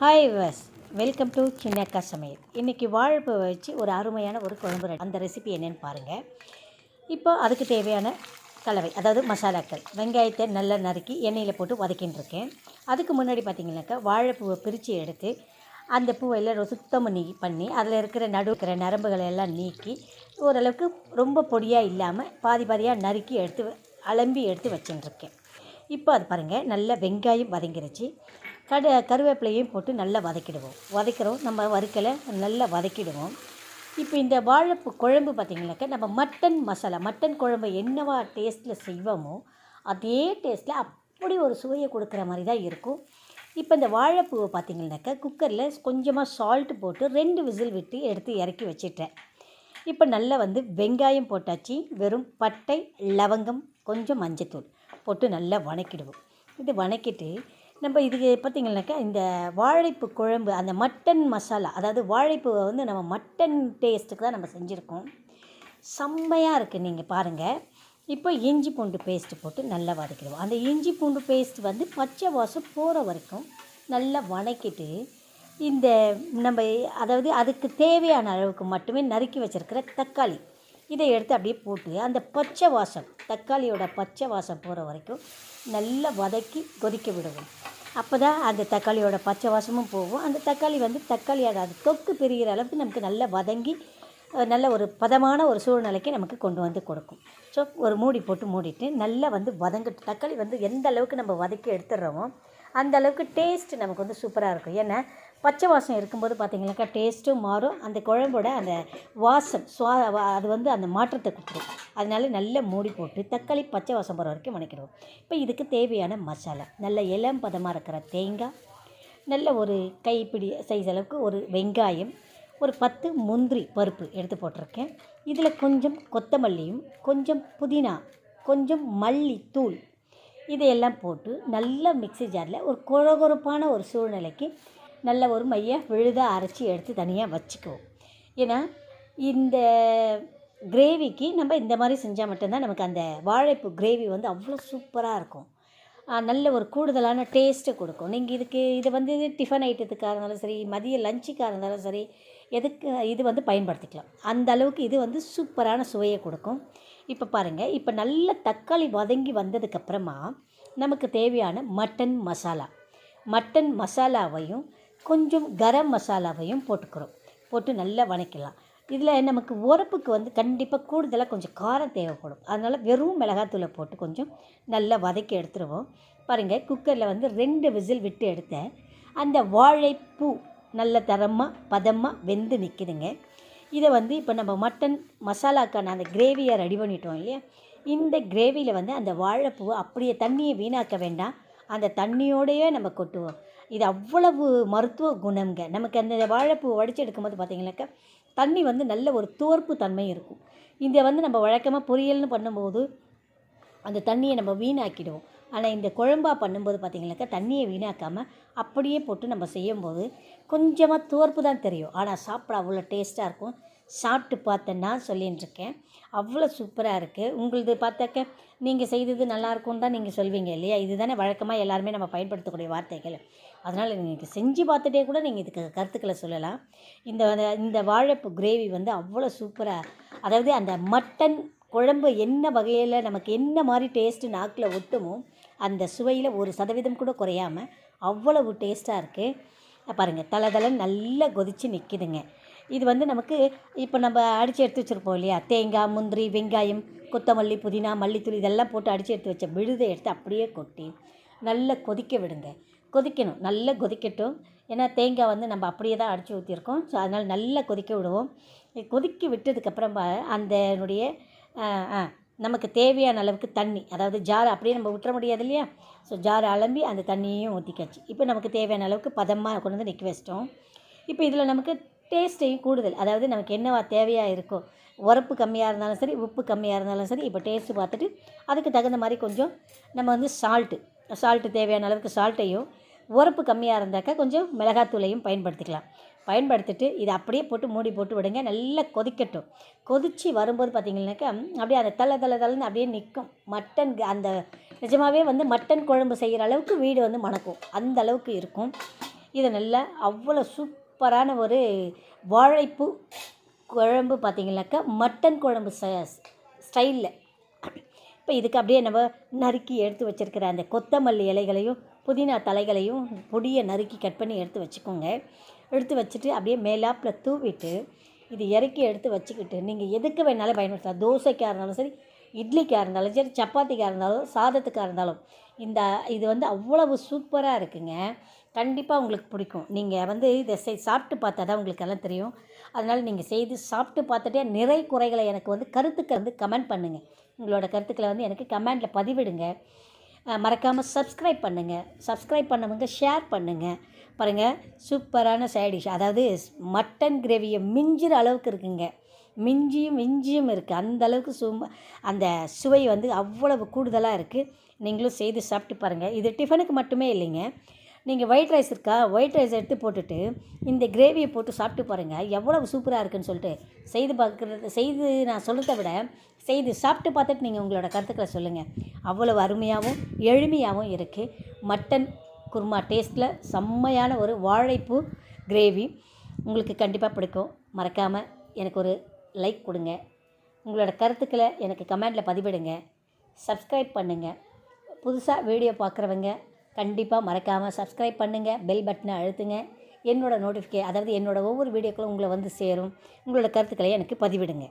Hi வஸ் welcome to சின்னக்கா சமையல் இன்றைக்கி வாழைப்பூ வச்சு ஒரு அருமையான ஒரு குழம்பு அந்த ரெசிபி என்னென்னு பாருங்கள் இப்போ அதுக்கு தேவையான கலவை அதாவது மசாலாக்கள். வெங்காயத்தை நல்லா நறுக்கி எண்ணெயில் போட்டு வதக்கின்னு இருக்கேன். அதுக்கு முன்னாடி பார்த்திங்கனாக்கா வாழைப்பூவை பிரித்து எடுத்து அந்த பூவை எல்லாம் சுத்தம் பண்ணி பண்ணி அதில் இருக்கிற நடுக்கிற நரம்புகளை எல்லாம் நீக்கி ஓரளவுக்கு ரொம்ப பொடியாக இல்லாமல் பாதி பாதியாக நறுக்கி எடுத்து அலம்பி எடுத்து வச்சுட்டுருக்கேன் இப்போ அது பாருங்கள் நல்ல வெங்காயம் வதங்கிருச்சு. கடு கருவேப்பிலையும் போட்டு நல்லா வதக்கிடுவோம். வதக்கிறோம். நம்ம வறுக்கலை நல்லா வதக்கிடுவோம். இப்போ இந்த வாழைப்பூ குழம்பு பார்த்திங்கனாக்கா நம்ம மட்டன் மசாலா மட்டன் குழம்பு என்னவா டேஸ்ட்டில் செய்வோமோ அதே டேஸ்ட்டில் அப்படி ஒரு சுவையை கொடுக்குற மாதிரி தான் இருக்கும். இப்போ இந்த வாழைப்பூவை பார்த்திங்கனாக்கா குக்கரில் கொஞ்சமாக சால்ட்டு போட்டு ரெண்டு விசில் விட்டு எடுத்து இறக்கி வச்சிட்டேன். இப்போ நல்லா வந்து வெங்காயம் போட்டாச்சு. வெறும் பட்டை லவங்கம் கொஞ்சம் மஞ்சத்தூள் போட்டு நல்லா வணக்கிடுவோம். இது வணக்கிட்டு நம்ம இதுக்கு பார்த்திங்கனாக்கா இந்த வாழைப்பு குழம்பு அந்த மட்டன் மசாலா அதாவது வாழைப்பூவை வந்து நம்ம மட்டன் டேஸ்ட்டுக்கு தான் நம்ம செஞ்சுருக்கோம். செம்மையாக இருக்குது நீங்கள் பாருங்கள் இப்போ இஞ்சி பூண்டு பேஸ்ட்டு போட்டு நல்லா வதக்கிடுவோம். அந்த இஞ்சி பூண்டு பேஸ்ட் வந்து பச்சை வாசம் போகிற வரைக்கும் நல்லா வணக்கிட்டு இந்த நம்ம அதாவது அதுக்கு தேவையான அளவுக்கு மட்டுமே நறுக்கி வச்சுருக்கிற தக்காளி. இதை எடுத்து அப்படியே போட்டு அந்த பச்சை வாசம் தக்காளியோட பச்சை வாசம் போகிற வரைக்கும் நல்லா வதக்கி கொதிக்க விடுவோம் அப்போ தான் அந்த தக்காளியோட பச்சை வாசமும் போகும். அந்த தக்காளி வந்து தக்காளி அது தொக்கு பெருகிற அளவுக்கு நமக்கு நல்லா வதங்கி நல்ல ஒரு பதமான ஒரு சூழ்நிலைக்கு நமக்கு கொண்டு வந்து கொடுக்கும். ஸோ ஒரு மூடி போட்டு மூடிட்டு நல்லா வந்து வதங்கிட்டு தக்காளி வந்து எந்த அளவுக்கு நம்ம வதக்கி எடுத்துடுறோமோ அந்த அளவுக்கு டேஸ்ட் நமக்கு வந்து சூப்பராக இருக்கும். ஏன்னா பச்சை வாசம் இருக்கும்போது பார்த்திங்கனாக்கா டேஸ்ட்டும் மாறும். அந்த குழம்போட அந்த வாசம் சுவா வா- அது வந்து அந்த மாற்றத்தை கொடுத்துரும். அதனால நல்லா மூடி போட்டு தக்காளி பச்சை வாசம் போகிற வரைக்கும் வணக்கிடுவோம். இப்போ இதுக்கு தேவையான மசாலா நல்ல இளம் பதமாக இருக்கிற தேங்காய் நல்ல ஒரு கைப்பிடி சைஸ் அளவுக்கு ஒரு வெங்காயம் ஒரு பத்து முந்திரி பருப்பு எடுத்து போட்டிருக்கேன். இதில் கொஞ்சம் கொத்தமல்லியும் கொஞ்சம் புதினா கொஞ்சம் மல்லித்தூள் இதையெல்லாம் போட்டு நல்லா மிக்ஸி ஜாரில் ஒரு கொழகொரப்பான ஒரு சூழ்நிலைக்கு நல்ல ஒரு மைய விழுதாக அரைச்சி எடுத்து தனியாக வச்சுக்குவோம் ஏன்னா இந்த கிரேவிக்கு நம்ம இந்த மாதிரி செஞ்சால் மட்டும்தான் நமக்கு அந்த வாழைப்பூ கிரேவி வந்து அவ்வளோ சூப்பராக இருக்கும். நல்ல ஒரு கூடுதலான டேஸ்ட்டை கொடுக்கும். நீங்கள் இதுக்கு இதை வந்து டிஃபன் ஐட்டத்துக்காக இருந்தாலும் சரி மதிய லஞ்சுக்காக இருந்தாலும் சரி எதுக்கு இது வந்து பயன்படுத்திக்கலாம். அந்த அளவுக்கு இது வந்து சூப்பரான சுவையை கொடுக்கும். இப்போ பாருங்கள் இப்போ நல்ல தக்காளி வதங்கி வந்ததுக்கப்புறமா நமக்கு தேவையான மட்டன் மசாலா மட்டன் மசாலாவையும் கொஞ்சம் கரம் மசாலாவையும் போட்டுக்கிறோம். போட்டு நல்லா வணக்கலாம் இதில் நமக்கு உரப்புக்கு வந்து கண்டிப்பாக கூடுதலாக கொஞ்சம் காரம் தேவைப்படும். அதனால் வெறும் மிளகாத்தூளை போட்டு கொஞ்சம் நல்லா வதக்கி எடுத்துருவோம். பாருங்கள் குக்கரில் வந்து ரெண்டு விசில் விட்டு எடுத்தேன். அந்த வாழைப்பூ நல்ல தரமாக பதமாக வெந்து நிற்குதுங்க. இதை வந்து இப்போ நம்ம மட்டன் மசாலாக்கான அந்த கிரேவியை ரெடி பண்ணிட்டோம் இல்லையா? இந்த கிரேவியில் வந்து அந்த வாழைப்பூவை அப்படியே தண்ணியை வீணாக்க வேண்டாம். அந்த தண்ணியோடையே நம்ம கொட்டுவோம். இது அவ்வளவு மருத்துவ குணம்ங்க. நமக்கு அந்த வாழைப்பூ உடச்சி எடுக்கும்போது பார்த்தீங்கன்னாக்கா தண்ணி வந்து நல்ல ஒரு துவர்ப்பு தன்மை இருக்கும். இதை வந்து நம்ம வழக்கமாக பொரியல்னு பண்ணும்போது அந்த தண்ணியை நம்ம வீணாக்கிடுவோம். ஆனால் இந்த குழம்பா பண்ணும்போது பார்த்திங்கனாக்கா தண்ணியை வீணாக்காமல் அப்படியே போட்டு நம்ம செய்யும்போது கொஞ்சமாக துவர்ப்பு தான் தெரியும். ஆனால் சாப்பிட அவ்வளோ டேஸ்ட்டாக இருக்கும். சாப்பிட்டு பார்த்தேன்னா சொல்லின்னு அவ்வளோ சூப்பராக இருக்குது உங்களுது பார்த்தாக்க நீங்கள் செய்தது நல்லா தான் நீங்கள் சொல்வீங்க இல்லையா? இதுதானே வழக்கமாக எல்லாருமே நம்ம பயன்படுத்தக்கூடிய வார்த்தைகள். அதனால் நீங்கள் செஞ்சு பார்த்துட்டே கூட நீங்கள் இதுக்கு கருத்துக்களை சொல்லலாம். இந்த இந்த வாழைப்பு கிரேவி வந்து அவ்வளோ சூப்பராக அதாவது அந்த மட்டன் குழம்பு என்ன வகையில் நமக்கு என்ன மாதிரி டேஸ்ட்டு நாக்கில் ஒட்டுமோ அந்த சுவையில் ஒரு சதவீதம் கூட குறையாமல் அவ்வளவு டேஸ்ட்டாக இருக்குது பாருங்கள் தலை தலை நல்லா கொதித்து நிற்கிதுங்க இது வந்து நமக்கு இப்போ நம்ம அடித்து எடுத்து வச்சுருப்போம் இல்லையா? தேங்காய் முந்திரி வெங்காயம் கொத்தமல்லி புதினா மல்லித்தூள் இதெல்லாம் போட்டு அடித்து எடுத்து வச்ச விழுதை எடுத்து அப்படியே கொட்டி நல்லா கொதிக்க விடுங்க. கொதிக்கணும். நல்லா கொதிக்கட்டும். ஏன்னா தேங்காய் வந்து நம்ம அப்படியே தான் அடித்து ஊற்றிருக்கோம் ஸோ அதனால் நல்லா கொதிக்க விடுவோம். கொதிக்க விட்டதுக்கப்புறம் அந்தனுடைய நமக்கு தேவையான அளவுக்கு தண்ணி அதாவது ஜார் அப்படியே நம்ம விட்டுற முடியாது இல்லையா? ஸோ ஜார் அலம்பி அந்த தண்ணியையும் ஊற்றிக்காச்சு இப்போ நமக்கு தேவையான அளவுக்கு பதமாக கொண்டு வந்து நிற்க வச்சிட்டோம். இப்போ இதில் நமக்கு டேஸ்ட்டையும் கூடுதல். அதாவது நமக்கு என்னவா தேவையாக இருக்கோ உரப்பு கம்மியாக இருந்தாலும் சரி உப்பு கம்மியாக இருந்தாலும் சரி இப்போ டேஸ்ட்டு பார்த்துட்டு அதுக்கு தகுந்த மாதிரி கொஞ்சம் நம்ம வந்து சால்ட்டு சால்ட்டு தேவையான அளவுக்கு சால்ட்டையும் உரப்பு கம்மியாக இருந்தாக்கா கொஞ்சம் மிளகாத்தூளையும் பயன்படுத்திக்கலாம். பயன்படுத்திட்டு இதை அப்படியே போட்டு மூடி போட்டு விடுங்க. நல்லா கொதிக்கட்டும். கொதித்து வரும்போது பார்த்தீங்கன்னாக்கா அப்படியே அந்த தள்ள தள்ள தலைன்னு அப்படியே நிற்கும். மட்டன் அந்த நிஜமாகவே வந்து மட்டன் குழம்பு செய்கிற அளவுக்கு வீடு வந்து மணக்கும். அந்த அளவுக்கு இருக்கும். இதை நல்லா அவ்வளோ சூப் சூப்பரான ஒரு வாழைப்பூ குழம்பு பார்த்திங்கனாக்கா மட்டன் குழம்பு ச ஸ்டைலில் இப்போ இதுக்கு அப்படியே நம்ம நறுக்கி எடுத்து வச்சிருக்கிற அந்த கொத்தமல்லி இலைகளையும் புதினா தலைகளையும் பொடியை நறுக்கி கட் பண்ணி எடுத்து வச்சுக்கோங்க. எடுத்து வச்சுட்டு அப்படியே மேலாப்பில் தூவிட்டு இது இறக்கி எடுத்து வச்சுக்கிட்டு நீங்கள் எதுக்கு வேணாலும் பயன்படுத்தலாம். தோசைக்காக இருந்தாலும் சரி இட்லிக்காக இருந்தாலும் சரி சப்பாத்திக்காக இருந்தாலும் சாதத்துக்காக இருந்தாலும் இந்த இது வந்து அவ்வளவு சூப்பராக இருக்குங்க. கண்டிப்பாக உங்களுக்கு பிடிக்கும். நீங்கள் வந்து இதை செய் சாப்பிட்டு பார்த்தா தான் உங்களுக்கு எல்லாம் தெரியும். அதனால் நீங்கள் செய்து சாப்பிட்டு பார்த்துட்டே நிறை குறைகளை எனக்கு வந்து கருத்துக்களை வந்து கமெண்ட் பண்ணுங்கள் உங்களோட கருத்துக்களை வந்து எனக்கு கமெண்டில் பதிவிடுங்க. மறக்காமல் சப்ஸ்கிரைப் பண்ணுங்கள் சப்ஸ்கிரைப் பண்ணவங்க ஷேர் பண்ணுங்கள் பாருங்கள் சூப்பரான சைடிஷ் அதாவது மட்டன் கிரேவியை மிஞ்சிற அளவுக்கு இருக்குங்க. மிஞ்சியும் மிஞ்சியும் இருக்குது அந்த அளவுக்கு சும்மா அந்த சுவை வந்து அவ்வளவு கூடுதலாக இருக்குது நீங்களும் செய்து சாப்பிட்டு பாருங்கள் இது டிஃபனுக்கு மட்டுமே இல்லைங்க. நீங்கள் ஒயிட் ரைஸ் இருக்கா? ஒயிட் ரைஸ் எடுத்து போட்டுட்டு இந்த கிரேவியை போட்டு சாப்பிட்டு பாருங்கள் எவ்வளவு சூப்பராக இருக்குன்னு சொல்லிட்டு செய்து பார்க்குறது செய்து நான் சொல்கிறத விட செய்து சாப்பிட்டு பார்த்துட்டு நீங்கள் உங்களோட கருத்துக்களை சொல்லுங்கள் அவ்வளவு அருமையாகவும் எளிமையாகவும் இருக்குது மட்டன் குருமா டேஸ்ட்டில் செம்மையான ஒரு வாழைப்பூ கிரேவி உங்களுக்கு கண்டிப்பாக பிடிக்கும். மறக்காமல் எனக்கு ஒரு லைக் கொடுங்க. உங்களோட கருத்துக்களை எனக்கு கமெண்டில் பதிவிடுங்க. சப்ஸ்கிரைப் பண்ணுங்கள் புதுசாக வீடியோ பார்க்குறவங்க கண்டிப்பாக மறக்காமல் சப்ஸ்கிரைப் பண்ணுங்கள் பெல் பட்டனை அழுத்துங்க. என்னோடய நோட்டிஃபிகே அதாவது என்னோடய ஒவ்வொரு வீடியோக்களும் உங்களை வந்து சேரும். உங்களோட கருத்துக்களை எனக்கு பதிவிடுங்க.